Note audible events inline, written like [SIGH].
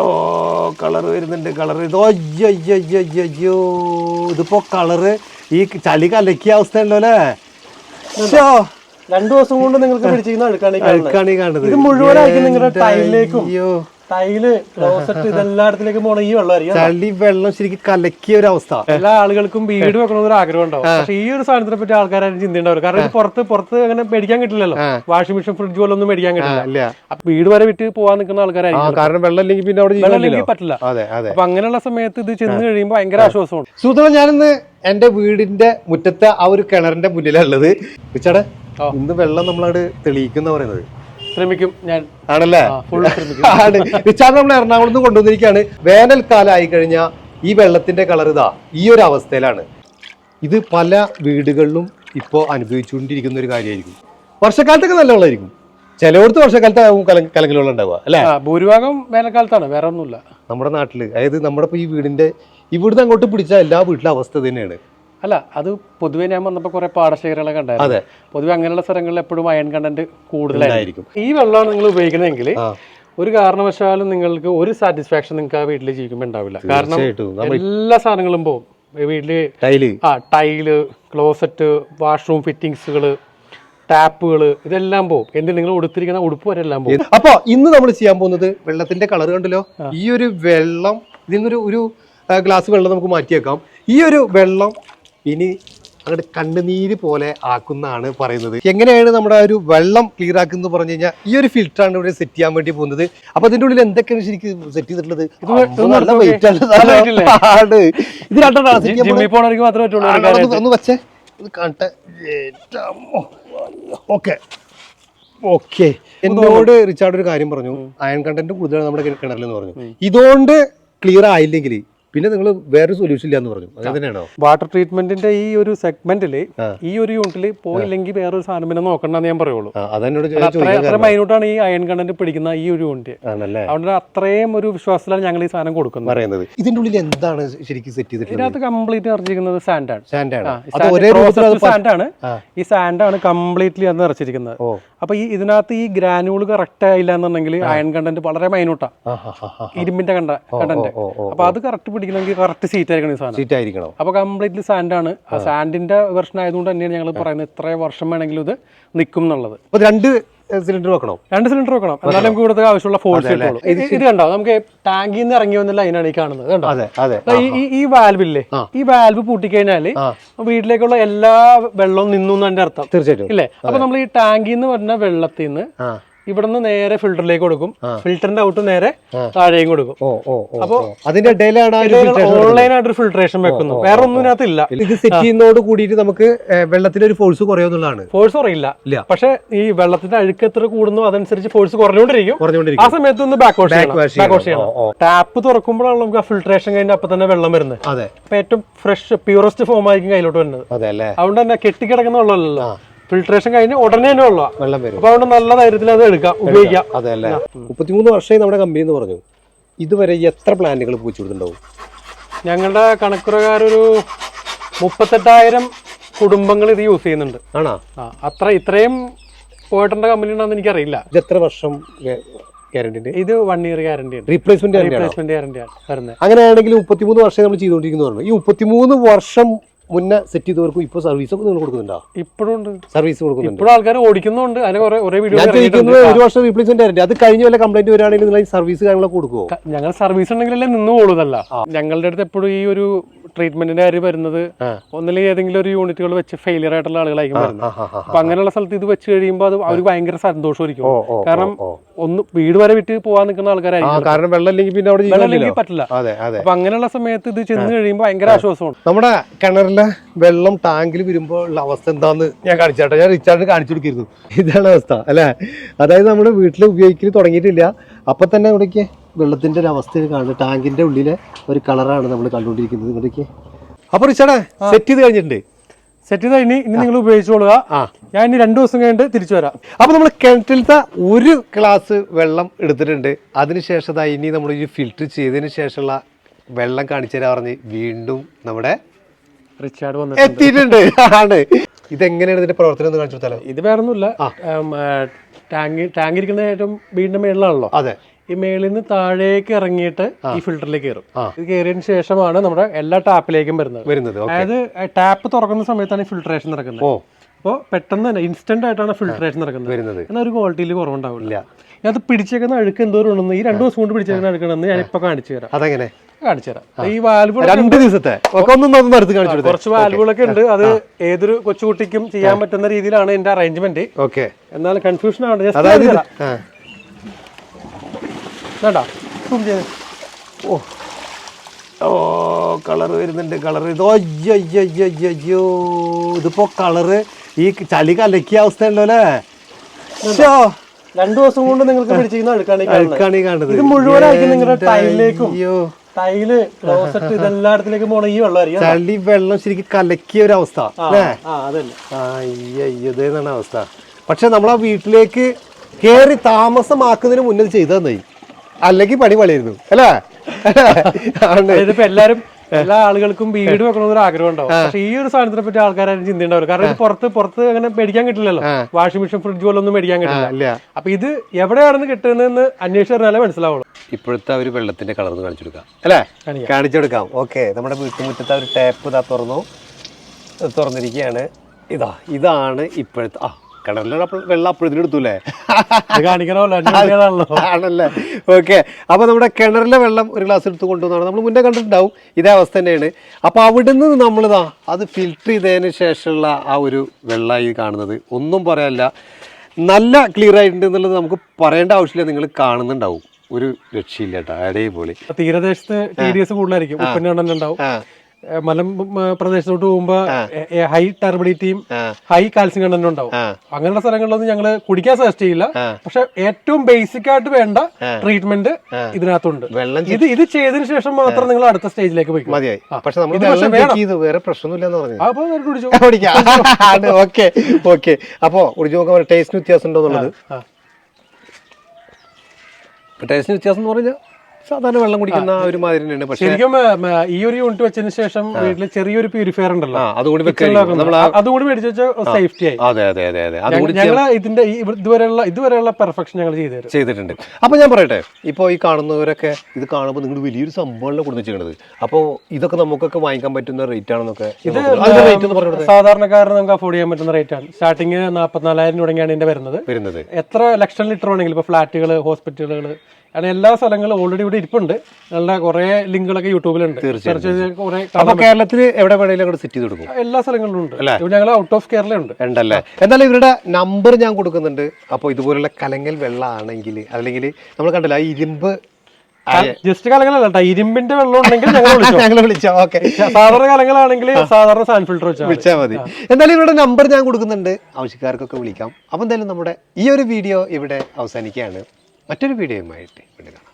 ഓ colour വരുന്നുണ്ട് colour ഇത് അയ്യോ ഇതിപ്പോ കളറ് ഈ ചളി കലക്കിയ അവസ്ഥ ഉണ്ടോ അല്ലേ? ശ്ശോ, രണ്ടു ദിവസം കൊണ്ട് നിങ്ങൾക്ക് പിടിച്ചിരിക്കുന്ന. അഴുക്കാണ് കാണുന്നത്. ഇത് മുഴുവനായിരിക്കും നിങ്ങളുടെ ടൈലിലേക്കും അയ്യോ. ടൈൽ ക്ലോസറ്റ് [LAUGHS] ഇതെല്ലായിടത്തിലേക്ക് പോണ ഈ വെള്ളമായിരിക്കും ചളി വെള്ളം ശരിക്കും കലക്കിയ ഒരു അവസ്ഥ. എല്ലാ ആളുകൾക്കും വീട് വെക്കണമെന്നൊരു ആഗ്രഹം ഉണ്ടാവും. പക്ഷെ ഈ ഒരു സാധനത്തിനെ പറ്റി ആൾക്കാരും ചിന്തയുണ്ടാവും കാരണം ഇത് പുറത്ത് പുറത്ത് അങ്ങനെ മേടിക്കാൻ കിട്ടില്ലല്ലോ. വാഷിംഗ് മെഷീൻ ഫ്രിഡ്ജ് പോലെ ഒന്നും മേടിക്കാൻ കിട്ടില്ല. അപ്പൊ വീട് വരെ വിട്ട് പോവാൻ നിൽക്കുന്ന ആൾക്കാരായിരിക്കും കാരണം വെള്ളം ഇല്ലെങ്കിൽ പിന്നെ അവിടെ വെള്ളം ഇല്ലെങ്കിൽ പറ്റില്ല. അതെ അതെ. അപ്പൊ അങ്ങനെയുള്ള സമയത്ത് ഇത് ചെന്ന് കഴിയുമ്പോൾ ഭയങ്കര ആശ്വാസമാണ്. സുഹൃത്തുക്കളെ ഞാനിന്ന് എന്റെ വീടിന്റെ മുറ്റത്തെ ആ ഒരു കിണറിന്റെ മുന്നിലുള്ളത് ഉച്ചടെ ഇന്ന് വെള്ളം നമ്മളവിടെ തെളിയിക്കുന്ന പറയുന്നത്. ശ്രമിക്കും ഞാൻ. ആണല്ലേ? [LAUGHS] ആണ്. റിച്ചാർഡ് നമ്മൾ എറണാകുളത്ത് നിന്ന് കൊണ്ടുവന്നിരിക്കുകയാണ്. വേനൽക്കാലം ആയി കഴിഞ്ഞാൽ ഈ വെള്ളത്തിന്റെ കളർ ഇതാ ഈ ഒരു അവസ്ഥയിലാണ്. ഇത് പല വീടുകളിലും ഇപ്പോൾ അനുഭവിച്ചുകൊണ്ടിരിക്കുന്ന ഒരു കാര്യമായിരിക്കും. വർഷക്കാലത്തൊക്കെ നല്ല വെള്ളമായിരിക്കും. ചിലയിടത്ത് വർഷക്കാലത്താവും കലങ്കിൽ വെള്ളം ഉണ്ടാവുക അല്ലേ? ഭൂരിഭാഗം വേനൽക്കാലത്താണ് വേറെ ഒന്നുമില്ല. നമ്മുടെ നാട്ടിൽ അതായത് നമ്മുടെ ഇപ്പോൾ ഈ വീടിന്റെ ഇവിടുന്ന് അങ്ങോട്ട് പിടിച്ച എല്ലാ വീട്ടിലെ അവസ്ഥ തന്നെയാണ് അല്ല അത് പൊതുവെ ഞാൻ വന്നപ്പോൾ കുറെ പാടശേഖരങ്ങളൊക്കെ ഉണ്ടായിരുന്നു. പൊതുവെ അങ്ങനെയുള്ള സ്ഥലങ്ങളിൽ എപ്പോഴും അയൺ കണ്ടന്റ് കൂടുതലായിരിക്കും. ഈ വെള്ളമാണ് നിങ്ങൾ ഉപയോഗിക്കുന്നതെങ്കിൽ ഒരു കാരണവശാലും നിങ്ങൾക്ക് ഒരു സാറ്റിസ്ഫാക്ഷൻ നിങ്ങൾക്ക് ആ വീട്ടിൽ ജീവിക്കുമ്പോൾ ഉണ്ടാവില്ല. കാരണം എല്ലാ സാധനങ്ങളും പോകും വീട്ടിൽ ടൈൽ. ആ ടൈൽ ക്ലോസറ്റ് വാഷ്റൂം ഫിറ്റിങ്സുകൾ ടാപ്പുകൾ ഇതെല്ലാം പോകും എന്തിന് നിങ്ങൾ ഉടുത്തിരിക്കുന്ന ഉടുപ്പ് വരെ എല്ലാം പോകും അപ്പൊ ഇന്ന് നമ്മൾ ചെയ്യാൻ പോകുന്നത് വെള്ളത്തിന്റെ കളർ കണ്ടല്ലോ? ഈ ഒരു വെള്ളം ഇതിൽ നിന്നൊരു ഒരു ഗ്ലാസ് വെള്ളം നമുക്ക് മാറ്റിയേക്കാം. ഈ ഒരു വെള്ളം ഇനി അങ്ങോട്ട് കണ്ണുനീര് പോലെ ആക്കുന്നതാണ് പറയുന്നത്. എങ്ങനെയാണ് നമ്മുടെ ആ ഒരു വെള്ളം ക്ലിയർ ആക്കുന്നത് പറഞ്ഞു കഴിഞ്ഞാൽ ഈ ഒരു ഫിൽറ്ററാണ് ഇവിടെ സെറ്റ് ചെയ്യാൻ വേണ്ടി പോകുന്നത്. അപ്പൊ അതിന്റെ ഉള്ളിൽ എന്തൊക്കെയാണ് ശരിക്കും സെറ്റ് ചെയ്തിട്ടുള്ളത്? നല്ല വെയിറ്റ് ആണ്. ഇത് രണ്ടെണ്ണമാണ് സെറ്റ് ചെയ്യാൻ ഒന്ന് വെച്ചേ. ഒന്ന് കാണട്ടെ. ഓക്കെ. ഓക്കെ. എന്നോട് റിച്ചാർഡ് ഒരു കാര്യം പറഞ്ഞു. അയൺ കണ്ടന്റ് കൂടുതലാണ് നമ്മുടെ കിണറിൽ എന്ന് പറഞ്ഞു. ഇതുകൊണ്ട് ക്ലിയർ ആയില്ലെങ്കിൽ പിന്നെ നിങ്ങൾ വേറെ സൊല്യൂഷൻ ഇല്ല എന്ന് പറഞ്ഞു അങ്ങനെ തന്നെയാണോ? വാട്ടർ ട്രീറ്റ്മെന്റിന്റെ ഈ ഒരു സെഗ്മെന്റിൽ ഈ ഒരു യൂണിറ്റിൽ പോയില്ലെങ്കിൽ വേറൊരു സാധനം പിന്നെ നോക്കണ്ടെന്ന് ഞാൻ പറയുള്ളൂ. മൈനോട്ടാണ് അത്ര ഈ അയൺ കണ്ടന്റ് പിടിക്കുന്ന ഈ ഒരു യൂണിറ്റ് അതുകൊണ്ട് അത്രയും ഒരു വിശ്വാസത്തിലാണ് ഞങ്ങൾ ഈ സാധനം കൊടുക്കുന്നത്. പറയുന്നത്. ഇതിന്റെ ഉള്ളിൽ എന്താണ് ശരിക്കും സെറ്റ് ചെയ്തിട്ടുള്ളത്? ഇതിനകത്ത് കംപ്ലീറ്റ് നിറച്ചിരിക്കുന്നത് സാൻഡാണ് സാൻഡാണ് അത് അത് സാൻഡാണ്. ഈ സാൻഡാണ് കംപ്ലീറ്റ്ലി അത് നിറച്ചിരിക്കുന്നത്. അപ്പൊ ഈ ഇതിനകത്ത് ഈ ഗ്രാനുകൾ കറക്റ്റ് ആയില്ല എന്നുണ്ടെങ്കിൽ അയൺ കണ്ടന്റ് വളരെ മൈനോട്ടാ ഇരുമ്പിന്റെ കണ്ട കണ്ടന്റ് അപ്പൊ അത് കറക്റ്റ് പിടിക്കണമെങ്കിൽ കറക്റ്റ് സീറ്റ് ആയിരിക്കണം സാധനം. സീറ്റ് ആയിരിക്കണം. അപ്പൊ കംപ്ലീറ്റ്ലി സാൻഡാണ് ആ സാൻഡിന്റെ വെർഷൻ ആയതുകൊണ്ട് തന്നെയാണ് ഞങ്ങൾ പറയുന്നത് ഇത്ര വർഷം വേണമെങ്കിലും ഇത് നിൽക്കും എന്നുള്ളത്. അപ്പോൾ രണ്ട് സിലിണ്ടർ വെക്കണം? രണ്ട് സിലിണ്ടർ വെക്കണം. എന്നാലും നമുക്ക് ഇവിടുത്തെ ആവശ്യമുള്ള ഫോഴ്സ് കിട്ടുള്ളൂ. ഇത് കണ്ടോ? നമുക്ക് ടാങ്കിൽ നിന്ന് ഇറങ്ങി വന്ന ലൈനാണ് ഈ കാണുന്നത്. കണ്ടോ? ഈ- വാൽവില്ലേ ഈ വാൽവ് പൂട്ടിക്കഴിഞ്ഞാൽ വീട്ടിലേക്കുള്ള എല്ലാ വെള്ളവും നിന്നു എന്നതിന്റെ അർത്ഥം. തീർച്ചയായിട്ടും. ഇല്ലേ? അപ്പൊ നമ്മൾ ഈ ടാങ്കിന്ന് നിന്ന് വരുന്ന വെള്ളത്തിൽ നിന്ന് ഇവിടുന്ന് നേരെ ഫിൽട്ടറിലേക്ക് കൊടുക്കും. ഫിൽറ്ററിന്റെ ഔട്ട് നേരെ താഴേയും കൊടുക്കും. ഓ. അതിന്റെ ഇടയിലാണ് ഓൺലൈൻ ആയിട്ട് ഫിൽട്രേഷൻ വെക്കുന്നു. വേറെ ഒന്നും ഇതിനകത്തില്ല. ഇത് സെറ്റ് ചെയ്യുന്നതോട് കൂടിയിട്ട് നമുക്ക് വെള്ളത്തിന്റെ ഒരു ഫോഴ്സ് കുറയുന്നുള്ളതാണ് ഫോഴ്സ് കുറയില്ല. പക്ഷെ ഈ വെള്ളത്തിന്റെ അഴുക്ക് എത്ര കൂടുന്നു അതനുസരിച്ച് ഫോഴ്സ് കുറഞ്ഞുകൊണ്ടിരിക്കും. ആ സമയത്ത് ഒന്ന് ബാക്ക് വാഷ് ബാക്ക് വാഷ് ചെയ്യണം. ടാപ്പ് തുറക്കുമ്പോഴാണ് നമുക്ക് ആ ഫിൽട്രേഷൻ കഴിഞ്ഞ അപ്പൊ തന്നെ വെള്ളം വരുന്നത്. അപ്പൊ ഏറ്റവും ഫ്രഷ് പ്യൂറസ്റ്റ് ഫോം ആയിരിക്കും കയ്യിലോട്ട് വരുന്നത്. അതുകൊണ്ട് തന്നെ കെട്ടിക്കിടക്കുന്ന വെള്ളമല്ലല്ലോ. ഫിൽട്രേഷൻ കഴിഞ്ഞ് ഉടനെ തന്നെ ഉള്ള വെള്ളം വരും. അപ്പൊ അതുകൊണ്ട് നല്ല ധൈര്യത്തിൽ അത് എടുക്കാം ഉപയോഗിക്കാം. അതെ അല്ലേ? മുപ്പത്തിമൂന്ന് വർഷമായി നമ്മുടെ കമ്പനി എന്ന് പറഞ്ഞു. ഇതുവരെ എത്ര പ്ലാന്റുകൾ പൂച്ചു കൊടുത്തിട്ടുണ്ടാവും? ഞങ്ങളുടെ കണക്കുറകാരൊരു മുപ്പത്തെട്ടായിരം കുടുംബങ്ങൾ ഇത് യൂസ് ചെയ്യുന്നുണ്ട്. ആണോ? അത്ര ഇത്രയും പോയിട്ടുണ്ട് കമ്പനി ഉണ്ടെന്ന് എനിക്കറിയില്ല. ഇത് എത്ര വർഷം ഗ്യാരണ്ടി ഇത് one year guarantee replacement replacement guarantee ആണ്? വരുന്നത്. അങ്ങനെയാണെങ്കിൽ മുപ്പത്തിമൂന്ന് വർഷം നമ്മൾ ചെയ്തുകൊണ്ടിരിക്കുന്നു ഈ മുപ്പത്തിമൂന്ന് വർഷം മുന്നേ സെറ്റ് ചെയ്തവർക്കും ഇപ്പോൾ സർവീസ് ഒക്കെ നിങ്ങൾ കൊടുക്കുന്നുണ്ടോ? ഇപ്പോഴും ഉണ്ട് സർവീസ് കൊടുക്കുന്നുണ്ട്. ഇപ്പോഴും ആൾക്കാർ ഓടിക്കുന്നുണ്ട്. അതിന് കുറെ ഒരേ വീഡിയോ ഞാൻ ചോദിക്കുന്നത് ഒരു വർഷം റീപ്ലേസ്മെന്റ് അത് കഴിഞ്ഞ വല്ല കംപ്ലൈന്റ് വരികയാണെങ്കിൽ നിങ്ങൾ സർവീസ് കാര്യങ്ങളൊക്കെ കൊടുക്കുമോ ഞങ്ങൾ സർവീസ് ഉണ്ടെങ്കിലല്ലേ നിന്ന് പോകുന്നതല്ല ഞങ്ങളുടെ അടുത്ത് എപ്പോഴും ഈ ഒരു ട്രീറ്റ്മെന്റിന്റെ കാര്യം വരുന്നത് ഒന്നിലെ ഒന്നില്ലെങ്കിൽ ഏതെങ്കിലും ഒരു യൂണിറ്റുകൾ വെച്ച് ഫെയിലിയർ ആയിട്ടുള്ള ആളുകളായിരിക്കും വരുന്നത്. അപ്പൊ അങ്ങനെയുള്ള സ്ഥലത്ത് ഇത് വെച്ച് കഴിയുമ്പോൾ അത് അവർ ഭയങ്കര സന്തോഷമായിരിക്കും. കാരണം. ഒന്ന് വീട് വരെ വിറ്റ് പോകാൻ നിൽക്കുന്ന ആൾക്കാരായിരിക്കും കാരണം വെള്ളം ഇല്ലെങ്കിൽ പിന്നെ അവിടെ ജീവിക്കാൻ വെള്ളമില്ലെങ്കിൽ പറ്റില്ല. അതെ അതെ. അപ്പൊ അങ്ങനെയുള്ള സമയത്ത് ഇത് ചെന്ന് കഴിയുമ്പോൾ ഭയങ്കര ആശ്വാസമാണ്. നമ്മുടെ കിണറിലെ വെള്ളം ടാങ്കിൽ വരുമ്പോൾ ഉള്ള അവസ്ഥ എന്താന്ന് ഞാൻ കാണിച്ചാട്ടെ ഞാൻ റിച്ചാർഡ് കാണിച്ചു കൊടുക്കരുത് ഇതാണ് അവസ്ഥ അല്ലെ? അതായത് നമ്മുടെ വീട്ടിൽ ഉപയോഗിക്കൽ തുടങ്ങിയിട്ടില്ല. അപ്പൊ തന്നെ ഇവിടേക്ക് വെള്ളത്തിന്റെ ഒരു അവസ്ഥ കാണുന്നത് ടാങ്കിന്റെ ഉള്ളിലെ ഒരു കളറാണ് നമ്മൾ കണ്ടുകൊണ്ടിരിക്കുന്നത്. ഇവിടേക്ക് അപ്പൊ റിച്ചാർഡേ സെറ്റ് ചെയ്ത് കഴിഞ്ഞിട്ടുണ്ട്. സെറ്റ് ചെയ്ത് ഇനി ഇനി നിങ്ങൾ ഉപയോഗിച്ചോളുക. ആ. ഞാൻ ഇനി രണ്ടു ദിവസം കഴിഞ്ഞിട്ട് തിരിച്ചു വരാം. അപ്പൊ നമ്മൾ കിണറ്റിലത്തെ ഒരു ഗ്ലാസ് വെള്ളം എടുത്തിട്ടുണ്ട്. അതിനുശേഷം ഇനി നമ്മൾ ഈ ഫിൽറ്റർ ചെയ്തതിന് ശേഷമുള്ള വെള്ളം കാണിച്ചു തരാൻ പറഞ്ഞ് വീണ്ടും നമ്മുടെ റിച്ചാർഡ് വന്നിട്ട് എത്തിയിട്ടുണ്ട്. ആണ്. ഇതെങ്ങനെയാണ് ഇതിന്റെ പ്രവർത്തനം കാണിച്ചു കൊടുത്താലോ? ഇത് വേറെ ഒന്നുമില്ല ടാങ്ക് ടാങ്ക് ഇരിക്കുന്ന ഏറ്റവും വീടിന്റെ മേളിലാണല്ലോ. അതെ. ഈ മേളിൽ നിന്ന് താഴേക്ക് ഇറങ്ങിയിട്ട് ഈ ഫിൽറ്ററിലേക്ക് കയറും. ഇത് കയറിയതിന് ശേഷമാണ് നമ്മുടെ എല്ലാ ടാപ്പിലേക്കും വരുന്നത്. വരുന്നത്. അതായത് ടാപ്പ് തുറക്കുന്ന സമയത്താണ് ഈ ഫിൽട്രേഷൻ നടക്കുന്നത്. ഓ. അപ്പോൾ പെട്ടെന്ന് തന്നെ ഇൻസ്റ്റന്റ് ആയിട്ടാണ് ഫിൽട്രേഷൻ നടക്കുന്നത്. വരുന്നത്. എന്നാൽ ഒരു ക്വാളിറ്റിയിൽ കുറവുണ്ടാവില്ല. അത് പിടിച്ചേക്കുന്ന അഴുക്ക് എന്തോരം ഉണ്ടെന്ന് ഈ രണ്ട് ദിവസം കൊണ്ട് പിടിച്ചേക്കുന്ന അഴുക്കണമെന്ന് ഞാൻ ഇപ്പൊ കാണിച്ചു തരാം. അതെങ്ങനെ? കാണിച്ചു തരാം. ഈ വാൽവ് രണ്ട് ദിവസത്തെ. കുറച്ച് വാൽവുകളൊക്കെ ഉണ്ട്. അത് ഏതൊരു കൊച്ചുകുട്ടിക്കും ചെയ്യാൻ പറ്റുന്ന രീതിയിലാണ് എന്റെ അറേഞ്ച്മെന്റ് ഓക്കെ. എന്നാൽ കൺഫ്യൂഷൻ ആണ് Just അതായത് കാണിച്ചു ഇത്- തരാം. ആ. വേണ്ട. ചെയ്ത്. ഓ. ഓ കളർ വരുന്നുണ്ട് കളർ ഇത് അയ്യോ അയ്യോ അയ്യോ അയ്യോ അയ്യോ. ഇതിപ്പോ കളറ് ഈ ചളി കലക്കിയ അവസ്ഥയുണ്ടോ അല്ലേ? രണ്ടു ദിവസം കൊണ്ട് നിങ്ങൾക്ക് പിടിച്ചിരിക്കുന്ന അഴുക്കാണ് കാണുന്നത്. ഇത് മുഴുവനായിരിക്കും നിങ്ങളുടെ ടൈലിലേക്കും അയ്യോ. ടൈൽ ക്ലോസറ്റ് ഇതെല്ലായിടത്തിലേക്കും പോണ ഈ വെള്ളമായിരിക്കും ചളി വെള്ളം ശരിക്കും കലക്കിയ ഒരു അവസ്ഥ അല്ലേ? അയ്യോ ഇതേന്നാണ് അവസ്ഥ. പക്ഷെ നമ്മളാ വീട്ടിലേക്ക് കേറി താമസമാക്കുന്നതിന് മുന്നേ ഇത് ചെയ്തു തന്നായി അല്ലെങ്കിൽ പണി പണിയായിരുന്നു. അല്ലേ? ഇതിപ്പോ എല്ലാരും എല്ലാ ആളുകൾക്കും വീട് വെക്കണമെന്ന് ഒരു ആഗ്രഹം ഉണ്ടാവും. പക്ഷെ ഈ ഒരു സാധനത്തിനെ പറ്റി ആൾക്കാരും ചിന്തയുണ്ടാവില്ല കാരണം ഇത് പുറത്ത് പുറത്ത് അങ്ങനെ മേടിക്കാൻ കിട്ടില്ലല്ലോ. വാഷിംഗ് മെഷീൻ ഫ്രിഡ്ജ് പോലെ ഒന്നും മേടിക്കാൻ കിട്ടില്ല. അപ്പൊ ഇത് എവിടെയാണെന്ന് കിട്ടുന്നതെന്ന് അന്വേഷിച്ചറിഞ്ഞാലേ മനസ്സിലാവുള്ളൂ. ഇപ്പോഴത്തെ ഒരു വെള്ളത്തിന്റെ കളർ കാണിച്ചു കൊടുക്കാം. അല്ലേ? കാണിക്കാം. കാണിച്ചു കൊടുക്കാം. ഓക്കെ നമ്മുടെ വീട്ടുമുറ്റത്തെ ഒരു ടാപ്പ് ഇതാ തുറന്നു. തുറന്നിരിക്കുകയാണ്. ഇതാ ഇതാണ് ഇപ്പോഴത്തെ ആ കിണറിലെ വെള്ളം അപ്പോഴത്തേനും എടുത്തൂലേ ഇത് കാണിക്കണമല്ലോ അന്വേഷിക്കാണല്ലോ ആണല്ലേ? ഓക്കെ. അപ്പൊ നമ്മുടെ കിണറിലെ വെള്ളം ഒരു ഗ്ലാസ് എടുത്ത് കൊണ്ടുവന്നാണ്. നമ്മൾ മുന്നേ കണ്ടിട്ടുണ്ടാവും. ഇതേ അവസ്ഥ തന്നെയാണ്. അപ്പൊ നമ്മൾ നമ്മളിതാ അത് ഫിൽറ്റർ ചെയ്തതിന് ശേഷമുള്ള ആ ഒരു വെള്ളമായി കാണുന്നത്. ഒന്നും പറയാനില്ല. നല്ല ക്ലിയർ ആയിട്ടുണ്ട് എന്നുള്ളത് നമുക്ക് പറയേണ്ട ആവശ്യമില്ല. നിങ്ങൾ കാണുന്നുണ്ടാവും. ഒരു രക്ഷയില്ല കേട്ടോ. അതേപോലെ. തീരദേശത്ത് ടി ഡി എസ് കൂടുതലായിരിക്കും. ഉപ്പന്നെ ഉണ്ടാവും. മലം പ്രദേശത്തോട്ട് പോകുമ്പോ ഹൈ ടർബിഡിറ്റിയും ഹൈ കാൽസ്യം കണ്ടന്റും ഉണ്ടാവും. അങ്ങനെയുള്ള സ്ഥലങ്ങളിലൊന്നും ഞങ്ങൾ കുടിക്കാൻ സജസ്റ്റ് ചെയ്യില്ല. പക്ഷെ ഏറ്റവും ബേസിക് ആയിട്ട് വേണ്ട ട്രീറ്റ്മെന്റ് ഇതിനകത്തുണ്ട്. ഇത് ഇത് ചെയ്തതിനു ശേഷം മാത്രം നിങ്ങൾ അടുത്ത സ്റ്റേജിലേക്ക് പോയി വേറെ പ്രശ്നമൊന്നുമില്ലെന്ന് പറഞ്ഞു അപ്പൊ [LAUGHS] അത് കുടിക്കാം. Okay okay. അപ്പോ കുടിച്ചു നോക്കാൻ ടേസ്റ്റിന് വ്യത്യാസം ഉണ്ടോ എന്നുള്ളത്? ടേസ്റ്റിന് വ്യത്യാസം എന്ന് പറഞ്ഞാൽ സാധാരണ വെള്ളം കുടിക്കുന്ന ഒരു മാതിരി തന്നെയാണ്. പക്ഷേ ശരിക്കും ഈ ഒരു യൂണിറ്റ് വെച്ചതിന് ശേഷം വീട്ടിൽ ചെറിയൊരു പ്യൂരിഫയർ ഉണ്ടല്ലോ. അതുകൂടി അതുകൂടി മേടിച്ചു വെച്ചാൽ സേഫ്റ്റി ആയി. അതെ അതെ അതെ അതെ. ഞങ്ങൾ ഇതിന്റെ ഇതുവരെയുള്ള ഇതുവരെയുള്ള പെർഫെക്ഷൻ ഞങ്ങൾ ചെയ്തു ചെയ്തിട്ടുണ്ട്. അപ്പൊ ഞാൻ പറയട്ടെ ഇപ്പോൾ ഈ കാണുന്നവരൊക്കെ ഇത് കാണുമ്പോൾ നിങ്ങൾ വലിയൊരു സംഭവമല്ല കൊടുത്തു വെച്ചിരിക്കുന്നത് അപ്പോൾ ഇതൊക്കെ നമുക്കൊക്കെ വാങ്ങിക്കാൻ പറ്റുന്ന റേറ്റ് ആണെന്നൊക്കെ ഇത് റേറ്റ് എന്ന് പറയുന്നത് സാധാരണക്കാരന് നമുക്ക് അഫോർഡ് ചെയ്യാൻ പറ്റുന്ന റേറ്റ് ആണ്. സ്റ്റാർട്ടിങ് നാൽപ്പത്തിനാലായിരം തുടങ്ങിയാണ് ഇതിന്റെ വരുന്നത്. വരുന്നത്. എത്ര ലക്ഷം ലിറ്റർ ആണെങ്കിലും ഇപ്പൊ ഫ്ലാറ്റുകൾ ഹോസ്പിറ്റലുകൾ അങ്ങനെ എല്ലാ സ്ഥലങ്ങളും ഓൾറെഡി ഇവിടെ ഇരിപ്പുണ്ട്. നല്ല കുറേ ലിങ്കുകളൊക്കെ യൂട്യൂബിലുണ്ട്. സെർച്ച് ചെയ്ത് കുറെ അപ്പൊ കേരളത്തിൽ എവിടെ വേണമെങ്കിലും സെറ്റ് ചെയ്ത് കൊടുക്കും എല്ലാ സ്ഥലങ്ങളിലും ഉണ്ട്. ഞങ്ങൾ ഔട്ട് ഓഫ് കേരള ഉണ്ട്. ഉണ്ടല്ലേ? എന്നാൽ ഇവരുടെ നമ്പർ ഞാൻ കൊടുക്കുന്നുണ്ട്. അപ്പോൾ ഇതുപോലുള്ള കലങ്ങൽ വെള്ളമാണെങ്കിൽ അല്ലെങ്കിൽ നമ്മൾ കണ്ടല്ലോ ആ ഇരുമ്പ് ജസ്റ്റ് കലങ്ങളല്ല ഇരുമ്പിന്റെ വെള്ളം ഉണ്ടെങ്കിൽ ഞങ്ങൾ വിളിച്ചു. ഓക്കെ. സാധാരണ കലങ്ങളാണെങ്കിൽ സാധാരണ സാൻ ഫിൽറ്റർ വെച്ചാൽ വിളിച്ചാൽ മതി. എന്തായാലും ഇവരുടെ നമ്പർ ഞാൻ കൊടുക്കുന്നുണ്ട്. ആവശ്യക്കാർക്കൊക്കെ വിളിക്കാം. അപ്പോൾ എന്തായാലും നമ്മുടെ ഈ ഒരു വീഡിയോ ഇവിടെ അവസാനിക്കുകയാണ്. മറ്റൊരു വീഡിയോയുമായിട്ട് വീണ്ടും